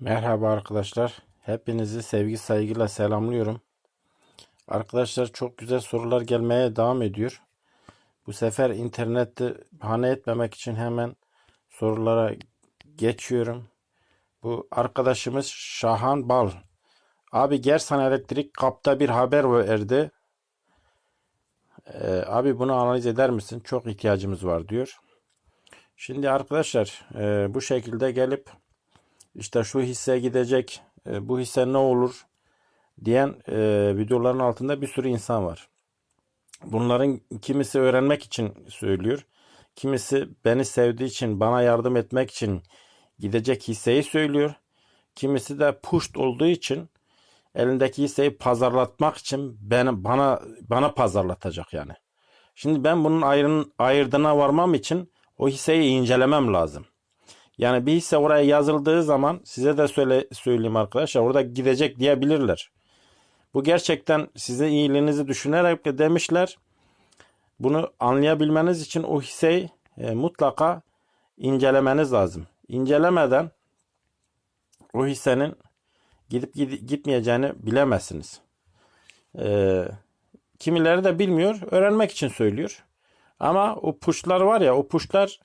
Merhaba arkadaşlar. Hepinizi sevgi saygıyla selamlıyorum. Arkadaşlar çok güzel sorular gelmeye devam ediyor. Bu sefer internette bahane etmemek için hemen sorulara geçiyorum. Bu arkadaşımız Şahan Bal. Abi Gersan Elektrik kapta bir haber verdi. Ee, abi bunu analiz eder misin? Çok ihtiyacımız var diyor. Şimdi arkadaşlar e, bu şekilde gelip işte şu hisse gidecek, e, bu hisse ne olur diyen e, videoların altında bir sürü insan var. Bunların kimisi öğrenmek için söylüyor. Kimisi beni sevdiği için, bana yardım etmek için gidecek hisseyi söylüyor. Kimisi de pusht olduğu için elindeki hisseyi pazarlatmak için beni, bana bana pazarlatacak yani. Şimdi ben bunun ayrın, ayırdığına varmam için o hisseyi incelemem lazım. Yani bir hisse oraya yazıldığı zaman size de söyle, söyleyeyim arkadaşlar orada gidecek diyebilirler. Bu gerçekten size iyiliğinizi düşünerek de demişler. Bunu anlayabilmeniz için o hisseyi e, mutlaka incelemeniz lazım. İncelemeden o hissenin gidip gid- gitmeyeceğini bilemezsiniz. E, kimileri de bilmiyor, öğrenmek için söylüyor. Ama o puşlar var ya, o puşlar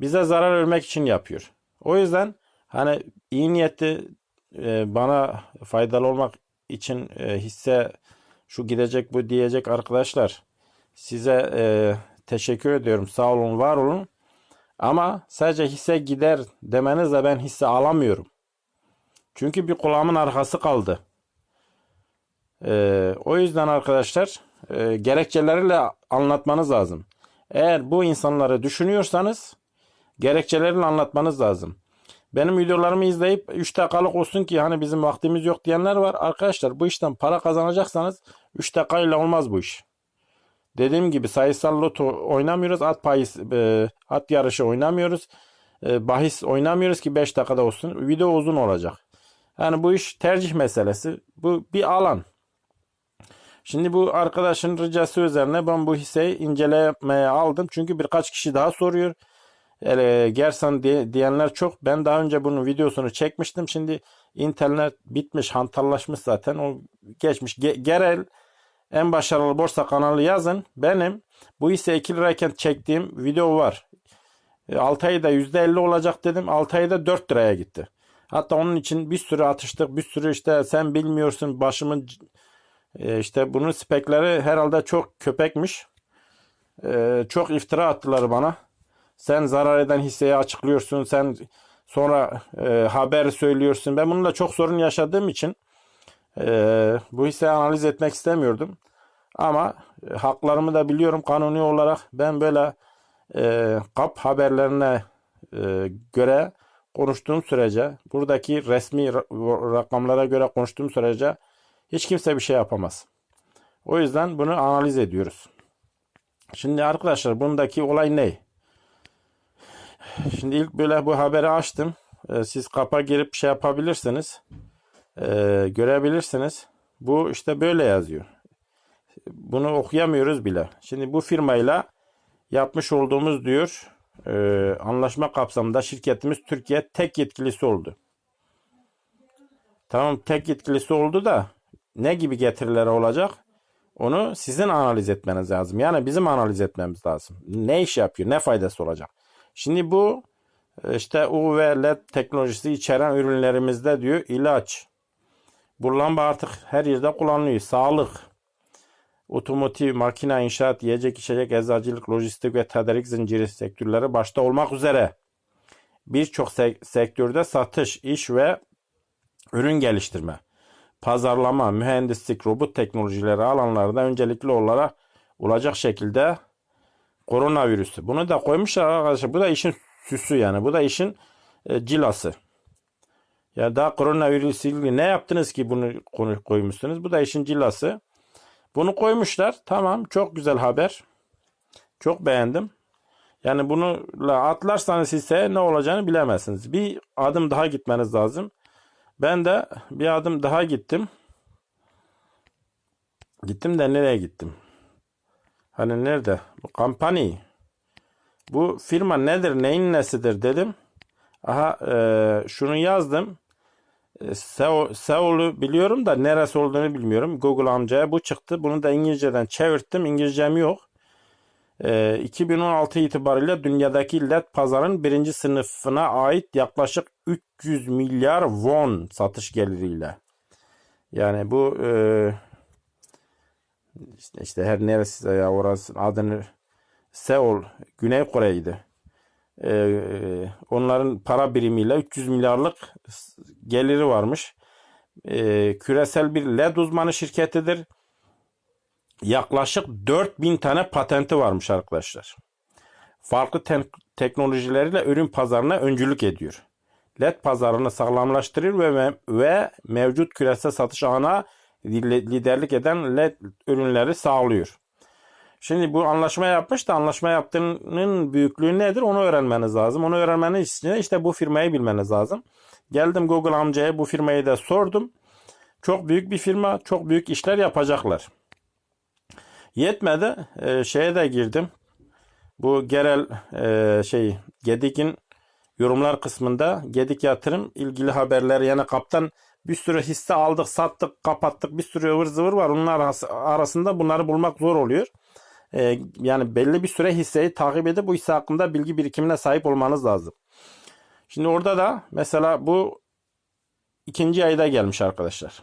bize zarar vermek için yapıyor. O yüzden hani iyi niyetli e, bana faydalı olmak için e, hisse şu gidecek bu diyecek arkadaşlar size e, teşekkür ediyorum. Sağ olun, var olun. Ama sadece hisse gider demenizle ben hisse alamıyorum. Çünkü bir kulağımın arkası kaldı. E, o yüzden arkadaşlar e, gerekçeleriyle anlatmanız lazım. Eğer bu insanları düşünüyorsanız gerekçelerini anlatmanız lazım. Benim videolarımı izleyip 3 dakikalık olsun ki hani bizim vaktimiz yok diyenler var. Arkadaşlar bu işten para kazanacaksanız 3 dakikayla olmaz bu iş. Dediğim gibi sayısal loto oynamıyoruz. At payıs, e, at yarışı oynamıyoruz. E, bahis oynamıyoruz ki 5 dakikada olsun. Video uzun olacak. Yani bu iş tercih meselesi. Bu bir alan. Şimdi bu arkadaşın ricası üzerine ben bu hisseyi incelemeye aldım. Çünkü birkaç kişi daha soruyor. Ele, Gersan diye, diyenler çok. Ben daha önce bunun videosunu çekmiştim. Şimdi internet bitmiş, hantallaşmış zaten. O geçmiş. Ge- Gerel en başarılı borsa kanalı yazın. Benim bu hisse 2 lirayken çektiğim video var. 6 ayda %50 olacak dedim. 6 ayda 4 liraya gitti. Hatta onun için bir sürü atıştık. Bir sürü işte sen bilmiyorsun başımın e, işte bunun spekleri herhalde çok köpekmiş. E, çok iftira attılar bana. Sen zarar eden hisseyi açıklıyorsun. Sen sonra e, haber söylüyorsun. Ben bununla çok sorun yaşadığım için e, bu hisseyi analiz etmek istemiyordum. Ama e, haklarımı da biliyorum kanuni olarak. Ben böyle e, kap haberlerine e, göre konuştuğum sürece, buradaki resmi ra- rakamlara göre konuştuğum sürece hiç kimse bir şey yapamaz. O yüzden bunu analiz ediyoruz. Şimdi arkadaşlar bundaki olay ne? Şimdi ilk böyle bu haberi açtım. Ee, siz kapa girip şey yapabilirsiniz. Ee, görebilirsiniz. Bu işte böyle yazıyor. Bunu okuyamıyoruz bile. Şimdi bu firmayla yapmış olduğumuz diyor e, anlaşma kapsamında şirketimiz Türkiye tek yetkilisi oldu. Tamam tek yetkilisi oldu da ne gibi getirileri olacak? Onu sizin analiz etmeniz lazım. Yani bizim analiz etmemiz lazım. Ne iş yapıyor, ne faydası olacak? Şimdi bu işte UV LED teknolojisi içeren ürünlerimizde diyor ilaç. Bu lamba artık her yerde kullanılıyor. Sağlık, otomotiv, makine, inşaat, yiyecek, içecek, eczacılık, lojistik ve tedarik zinciri sektörleri başta olmak üzere birçok sek- sektörde satış, iş ve ürün geliştirme, pazarlama, mühendislik, robot teknolojileri alanlarında öncelikli olarak olacak şekilde koronavirüsü. Bunu da koymuşlar arkadaşlar. Bu da işin süsü yani. Bu da işin e, cilası. Ya daha koronavirüsü ilgili ne yaptınız ki bunu koymuşsunuz? Bu da işin cilası. Bunu koymuşlar. Tamam. Çok güzel haber. Çok beğendim. Yani bununla atlarsanız ise ne olacağını bilemezsiniz. Bir adım daha gitmeniz lazım. Ben de bir adım daha gittim. Gittim de nereye gittim? Hani nerede? Bu company. Bu firma nedir? Neyin nesidir dedim. Aha e, şunu yazdım. E, Seul'ü biliyorum da neresi olduğunu bilmiyorum. Google amcaya bu çıktı. Bunu da İngilizceden çevirttim. İngilizcem yok. E, 2016 itibariyle dünyadaki LED pazarın birinci sınıfına ait yaklaşık 300 milyar won satış geliriyle. Yani bu e, işte, işte her neresi ya orası adını Seul, Güney Kore'ydi. E, onların para birimiyle 300 milyarlık geliri varmış. E, küresel bir LED uzmanı şirketidir. Yaklaşık 4000 tane patenti varmış arkadaşlar. Farklı te- teknolojileriyle ürün pazarına öncülük ediyor. LED pazarını sağlamlaştırır ve, ve mevcut küresel satış ağına liderlik eden LED ürünleri sağlıyor. Şimdi bu anlaşma yapmış da anlaşma yaptığının büyüklüğü nedir onu öğrenmeniz lazım. Onu öğrenmeniz için işte bu firmayı bilmeniz lazım. Geldim Google amcaya bu firmayı da sordum. Çok büyük bir firma, çok büyük işler yapacaklar. Yetmedi, e, şeye de girdim. Bu genel e, şey Gedik'in yorumlar kısmında Gedik yatırım ilgili haberler yani kaptan bir sürü hisse aldık, sattık, kapattık. Bir sürü ıvır zıvır var. Onun arasında bunları bulmak zor oluyor. Ee, yani belli bir süre hisseyi takip edip bu hisse hakkında bilgi birikimine sahip olmanız lazım. Şimdi orada da mesela bu ikinci ayda gelmiş arkadaşlar.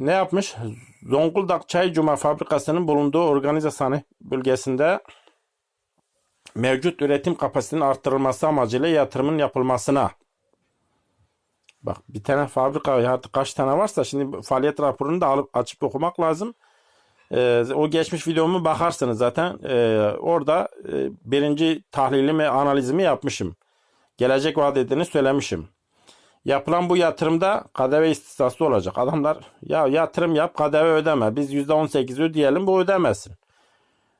Ne yapmış? Zonguldak Çay Cuma Fabrikası'nın bulunduğu organize sanayi bölgesinde mevcut üretim kapasitesinin arttırılması amacıyla yatırımın yapılmasına Bak bir tane fabrika artık kaç tane varsa şimdi faaliyet raporunu da alıp açıp okumak lazım. Ee, o geçmiş videomu bakarsınız zaten. Ee, orada e, birinci tahlilimi analizimi yapmışım. Gelecek vaat ettiğini söylemişim. Yapılan bu yatırımda KDV istisnası olacak. Adamlar ya yatırım yap KDV ödeme. Biz %18 ödeyelim bu ödemesin.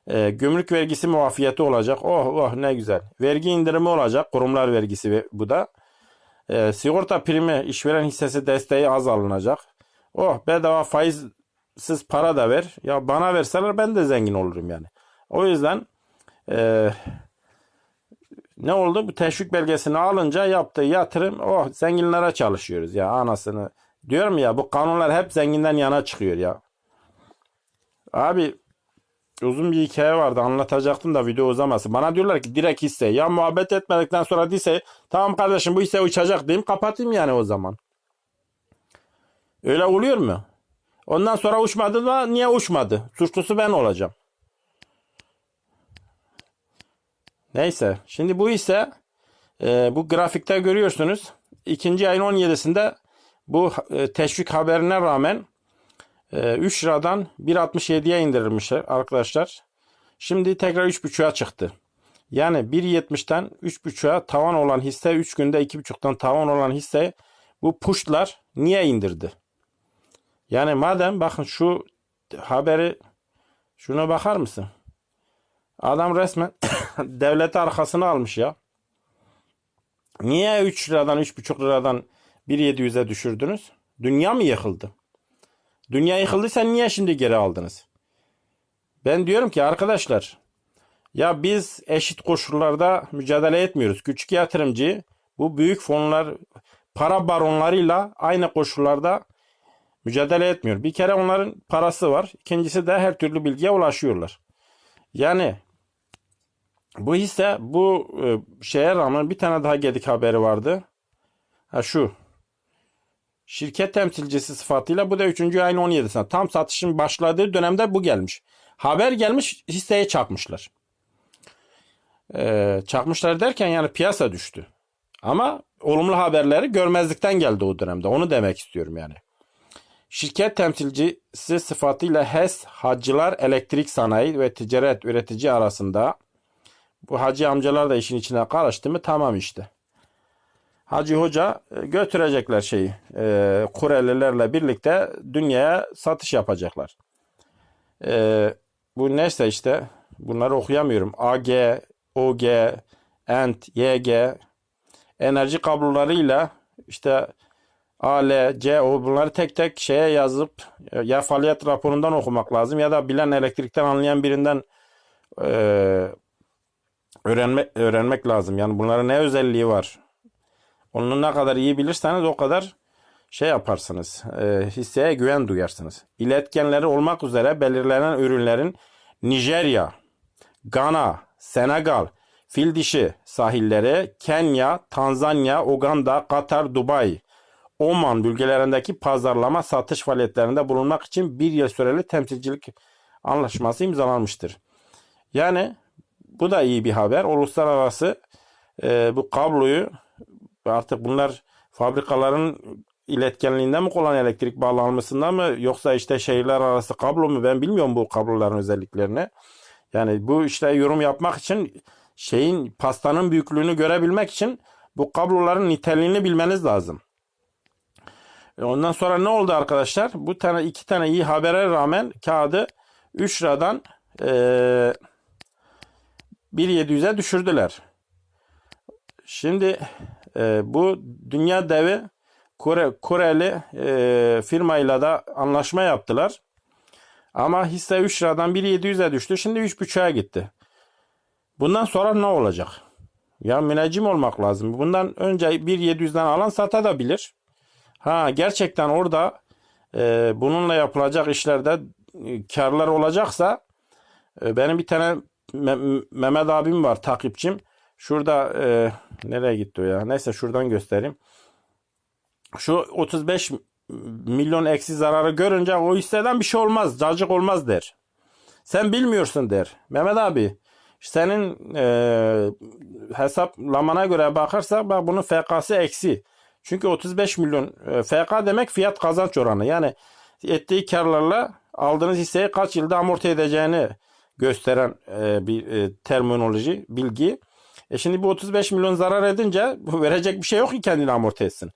Ee, gümrük vergisi muafiyeti olacak. Oh oh ne güzel. Vergi indirimi olacak. Kurumlar vergisi bu da. E, sigorta primi işveren hissesi desteği az alınacak. Oh bedava faizsiz para da ver. Ya bana verseler ben de zengin olurum yani. O yüzden e, ne oldu? Bu teşvik belgesini alınca yaptığı yatırım oh zenginlere çalışıyoruz ya anasını. Diyorum ya bu kanunlar hep zenginden yana çıkıyor ya. Abi uzun bir hikaye vardı anlatacaktım da video uzaması. Bana diyorlar ki direkt hisse. Ya muhabbet etmedikten sonra hisse tamam kardeşim bu hisse uçacak diyeyim kapatayım yani o zaman. Öyle oluyor mu? Ondan sonra uçmadı da niye uçmadı? Suçlusu ben olacağım. Neyse şimdi bu ise e, bu grafikte görüyorsunuz. ikinci ayın 17'sinde bu e, teşvik haberine rağmen 3 ee, liradan 1.67'ye indirilmişler arkadaşlar. Şimdi tekrar 3.5'a çıktı. Yani 1.70'ten 3.5'a tavan olan hisse 3 günde 2.5'tan tavan olan hisse bu pushlar niye indirdi? Yani madem bakın şu haberi şuna bakar mısın? Adam resmen devleti arkasına almış ya. Niye 3 liradan 3,5 liradan 1.700'e düşürdünüz? Dünya mı yıkıldı? Dünya yıkıldıysa niye şimdi geri aldınız? Ben diyorum ki arkadaşlar ya biz eşit koşullarda mücadele etmiyoruz. Küçük yatırımcı bu büyük fonlar para baronlarıyla aynı koşullarda mücadele etmiyor. Bir kere onların parası var. İkincisi de her türlü bilgiye ulaşıyorlar. Yani bu hisse bu e, şeye rağmen bir tane daha gedik haberi vardı. Ha şu Şirket temsilcisi sıfatıyla bu da 3. ayın 17'sinde. Tam satışın başladığı dönemde bu gelmiş. Haber gelmiş hisseye çakmışlar. Ee, çakmışlar derken yani piyasa düştü. Ama olumlu haberleri görmezlikten geldi o dönemde. Onu demek istiyorum yani. Şirket temsilcisi sıfatıyla HES Hacılar Elektrik Sanayi ve Ticaret Üretici arasında bu hacı amcalar da işin içine karıştı mı tamam işte. Hacı Hoca e, götürecekler şeyi. E, Kurelilerle birlikte dünyaya satış yapacaklar. E, bu neyse işte bunları okuyamıyorum. AG, OG, ENT, YG enerji kablolarıyla işte AL, CO bunları tek tek şeye yazıp e, ya faaliyet raporundan okumak lazım ya da bilen elektrikten anlayan birinden e, öğrenmek, öğrenmek lazım. Yani bunların ne özelliği var? Onu ne kadar iyi bilirseniz o kadar şey yaparsınız. e, hisseye güven duyarsınız. İletkenleri olmak üzere belirlenen ürünlerin Nijerya, Gana, Senegal, fil dişi sahilleri, Kenya, Tanzanya, Uganda, Katar, Dubai, Oman bölgelerindeki pazarlama satış faaliyetlerinde bulunmak için bir yıl süreli temsilcilik anlaşması imzalanmıştır. Yani bu da iyi bir haber. Uluslararası e, bu kabloyu artık bunlar fabrikaların iletkenliğinden mi kullanıyor elektrik bağlanmasından mı yoksa işte şehirler arası kablo mu ben bilmiyorum bu kabloların özelliklerini. Yani bu işte yorum yapmak için şeyin pastanın büyüklüğünü görebilmek için bu kabloların niteliğini bilmeniz lazım. E, Ondan sonra ne oldu arkadaşlar? Bu tane iki tane iyi habere rağmen kağıdı 3 liradan eee 1.700'e düşürdüler. Şimdi e, bu dünya devi Kore, Koreli e, firmayla da anlaşma yaptılar. Ama hisse 3 liradan 1.700'e düştü. Şimdi 3.5'a gitti. Bundan sonra ne olacak? Ya müneccim olmak lazım. Bundan önce 1.700'den alan satabilir. Ha gerçekten orada e, bununla yapılacak işlerde e, karlar olacaksa e, benim bir tane Me- Mehmet abim var takipçim. Şurada e, nereye gitti o ya? Neyse şuradan göstereyim. Şu 35 milyon eksi zararı görünce o hisseden bir şey olmaz. Cacık olmaz der. Sen bilmiyorsun der. Mehmet abi senin e, hesaplamana göre bakarsak bak bunun FK'sı eksi. Çünkü 35 milyon e, FK demek fiyat kazanç oranı. Yani ettiği karlarla aldığınız hisseyi kaç yılda amorti edeceğini gösteren e, bir e, terminoloji, bilgi. E şimdi bu 35 milyon zarar edince verecek bir şey yok ki kendini amorti etsin.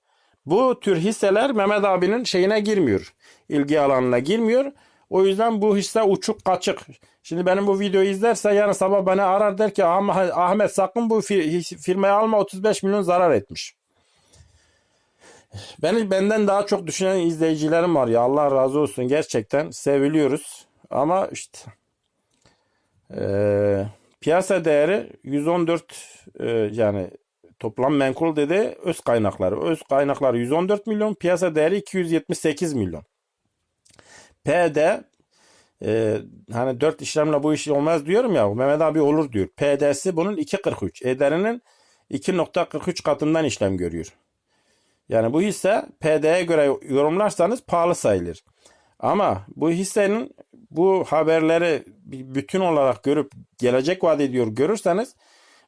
Bu tür hisseler Mehmet abinin şeyine girmiyor. ilgi alanına girmiyor. O yüzden bu hisse uçuk kaçık. Şimdi benim bu videoyu izlerse yarın sabah bana arar der ki "Ah- Ahmet sakın bu fir- firmayı alma 35 milyon zarar etmiş. Beni benden daha çok düşünen izleyicilerim var ya Allah razı olsun gerçekten seviliyoruz. Ama işte ee, piyasa değeri 114 e, yani toplam menkul dedi öz kaynakları. Öz kaynakları 114 milyon, piyasa değeri 278 milyon. PD e, hani 4 işlemle bu iş olmaz diyorum ya Mehmet abi olur diyor. PD'si bunun 2.43. Ederinin 2.43 katından işlem görüyor. Yani bu hisse PD'ye göre yorumlarsanız pahalı sayılır. Ama bu hissenin bu haberleri bütün olarak görüp gelecek vaat ediyor görürseniz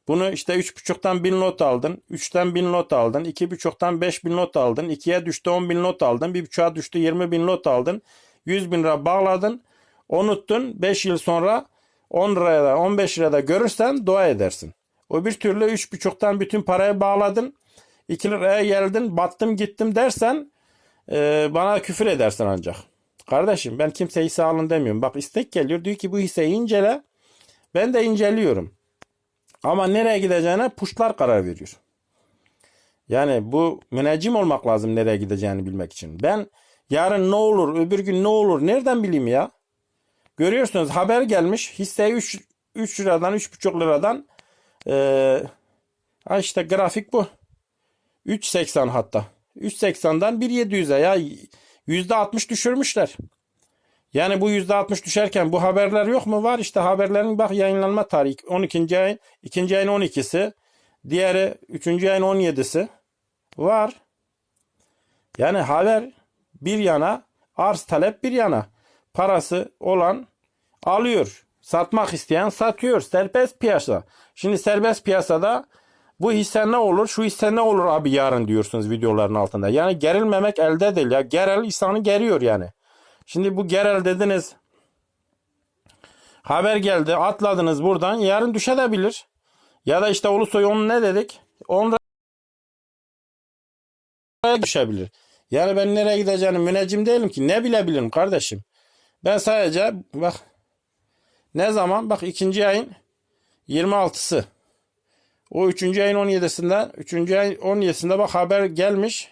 bunu işte 3.5'tan 1000 not aldın, 3'ten 1000 not aldın, 2.5'tan 5000 not aldın, 2'ye düştü 10.000 not aldın, 1.5'a düştü 20.000 not aldın, 100 bin lira bağladın, unuttun 5 yıl sonra 10 liraya da 15 liraya da görürsen dua edersin. O bir türlü 3.5'tan bütün parayı bağladın, 2 liraya geldin, battım gittim dersen bana küfür edersin ancak. Kardeşim ben kimse hisse alın demiyorum. Bak istek geliyor diyor ki bu hisseyi incele. Ben de inceliyorum. Ama nereye gideceğine puşlar karar veriyor. Yani bu müneccim olmak lazım nereye gideceğini bilmek için. Ben yarın ne olur, öbür gün ne olur nereden bileyim ya? Görüyorsunuz haber gelmiş hisseyi 3, 3 liradan 3,5 liradan ee, işte grafik bu. 3.80 hatta. 3.80'dan 1.700'e ya %60 düşürmüşler. Yani bu %60 düşerken bu haberler yok mu? Var işte haberlerin bak yayınlanma tarihi 12. ayın 2. ayın 12'si. Diğeri 3. ayın 17'si. Var. Yani haber bir yana arz talep bir yana. Parası olan alıyor. Satmak isteyen satıyor. Serbest piyasa. Şimdi serbest piyasada bu hisse ne olur, şu hisse ne olur abi yarın diyorsunuz videoların altında. Yani gerilmemek elde değil ya. Gerel insanı geriyor yani. Şimdi bu gerel dediniz. Haber geldi atladınız buradan. Yarın düşebilir. Ya da işte Ulusoy onu ne dedik? 10 liraya düşebilir. Yani ben nereye gideceğini müneccim değilim ki. Ne bilebilirim kardeşim. Ben sadece bak ne zaman? Bak ikinci ayın 26'sı. O 3. ayın 17'sinde 3. ayın 17'sinde bak haber gelmiş.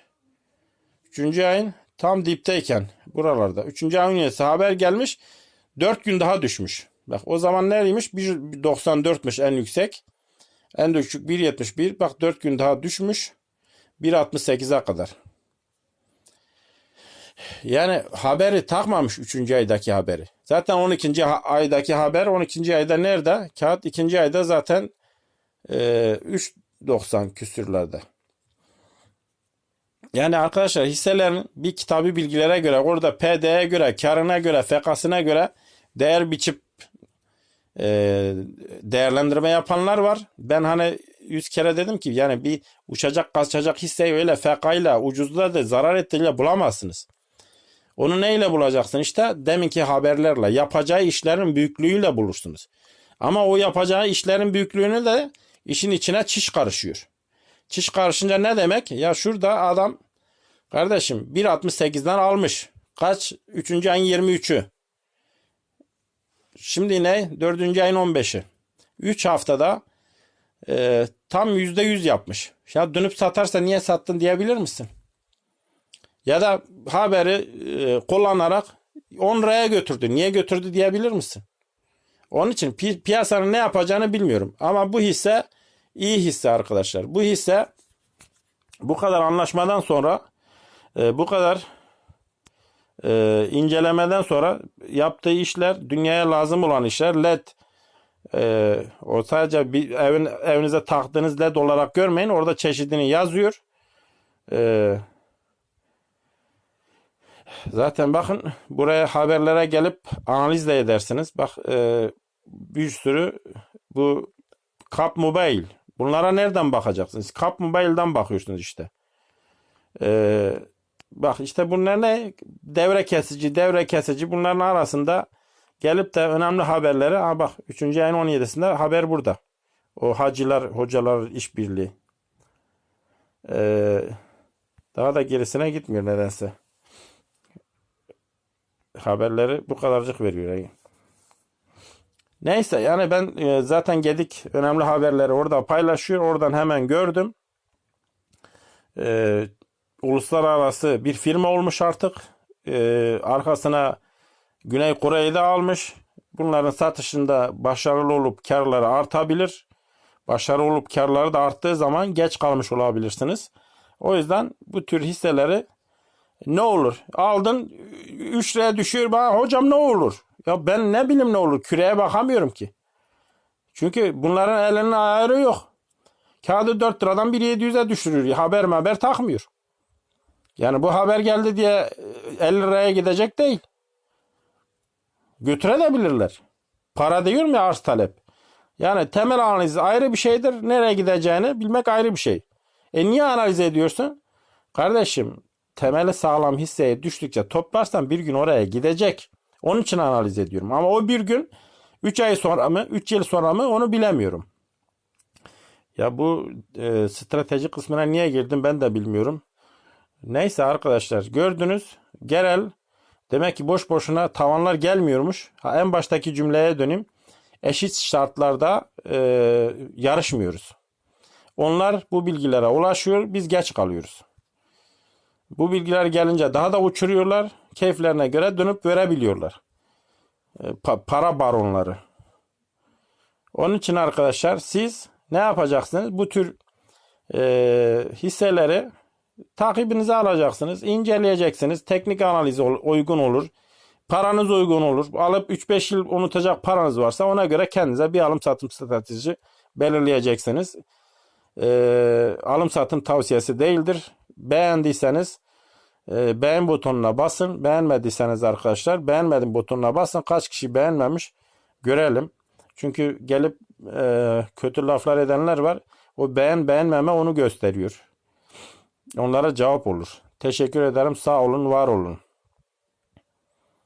3. ayın tam dipteyken buralarda. 3. ayın 17'si haber gelmiş. 4 gün daha düşmüş. Bak o zaman neymiş? 1.94'müş en yüksek. En düşük 1.71. Bak 4 gün daha düşmüş. 1.68'e kadar. Yani haberi takmamış 3. aydaki haberi. Zaten 12. ha- aydaki haber 12. ayda nerede? Kağıt 2. ayda zaten e, 3.90 küsürlerde. Yani arkadaşlar hisselerin bir kitabı bilgilere göre orada PD'ye göre, karına göre, FK'sına göre değer biçip e, değerlendirme yapanlar var. Ben hani yüz kere dedim ki yani bir uçacak kaçacak hisseyi öyle FK ile ucuzda da zarar ettiğiyle bulamazsınız. Onu neyle bulacaksın? İşte deminki haberlerle yapacağı işlerin büyüklüğüyle bulursunuz. Ama o yapacağı işlerin büyüklüğünü de işin içine çiş karışıyor. Çiş karışınca ne demek? Ya şurada adam kardeşim 1.68'den almış. Kaç? 3. ayın 23'ü. Şimdi ne? 4. ayın 15'i. 3 haftada e, tam %100 yapmış. Ya dönüp satarsa niye sattın diyebilir misin? Ya da haberi e, kullanarak 10 liraya götürdü. Niye götürdü diyebilir misin? Onun için pi- piyasanın ne yapacağını bilmiyorum. Ama bu hisse iyi hisse arkadaşlar. Bu hisse bu kadar anlaşmadan sonra e, bu kadar e, incelemeden sonra yaptığı işler dünyaya lazım olan işler. Led e, o sadece bir evin, evinize taktığınız led olarak görmeyin. Orada çeşidini yazıyor. E, zaten bakın buraya haberlere gelip analiz de edersiniz. Bak e, bir sürü bu Cap Mobile bunlara nereden bakacaksınız Cap Mobile'dan bakıyorsunuz işte e, Bak işte bunlar ne? Devre kesici, devre kesici bunların arasında gelip de önemli haberleri. Ha bak 3. ayın 17'sinde haber burada. O hacılar, hocalar işbirliği. Ee, daha da gerisine gitmiyor nedense. Haberleri bu kadarcık veriyor. Neyse yani ben e, zaten Gedik önemli haberleri orada paylaşıyor. Oradan hemen gördüm. Ee, uluslararası bir firma olmuş artık. Ee, arkasına Güney Kore'yi de almış. Bunların satışında başarılı olup karları artabilir. Başarılı olup karları da arttığı zaman geç kalmış olabilirsiniz. O yüzden bu tür hisseleri ne olur? Aldın 3 liraya düşüyor. Bana, hocam ne olur? Ya ben ne bileyim ne olur? Küreye bakamıyorum ki. Çünkü bunların elinin ayarı yok. Kağıdı 4 liradan 1.700'e düşürüyor. Haber haber takmıyor. Yani bu haber geldi diye e, 50 liraya gidecek değil. Götürebilirler. Para diyorum ya arz talep. Yani temel analiz ayrı bir şeydir. Nereye gideceğini bilmek ayrı bir şey. E niye analiz ediyorsun? Kardeşim temeli sağlam hisseye düştükçe toplarsan bir gün oraya gidecek. Onun için analiz ediyorum. Ama o bir gün 3 ay sonra mı 3 yıl sonra mı onu bilemiyorum. Ya bu e, strateji kısmına niye girdim ben de bilmiyorum. Neyse arkadaşlar gördünüz. Genel demek ki boş boşuna tavanlar gelmiyormuş. Ha, en baştaki cümleye döneyim. Eşit şartlarda e, yarışmıyoruz. Onlar bu bilgilere ulaşıyor. Biz geç kalıyoruz. Bu bilgiler gelince daha da uçuruyorlar. Keyiflerine göre dönüp verebiliyorlar. E, pa- para baronları. Onun için arkadaşlar siz ne yapacaksınız? Bu tür e, hisseleri takibinize alacaksınız, inceleyeceksiniz. Teknik analiz ol- uygun olur. Paranız uygun olur. Alıp 3-5 yıl unutacak paranız varsa ona göre kendinize bir alım satım stratejisi belirleyeceksiniz. Ee, alım satım tavsiyesi değildir. Beğendiyseniz e, beğen butonuna basın. Beğenmediyseniz arkadaşlar beğenmedim butonuna basın. Kaç kişi beğenmemiş görelim. Çünkü gelip e, kötü laflar edenler var. O beğen beğenmeme onu gösteriyor. Onlara cevap olur. Teşekkür ederim. Sağ olun, var olun.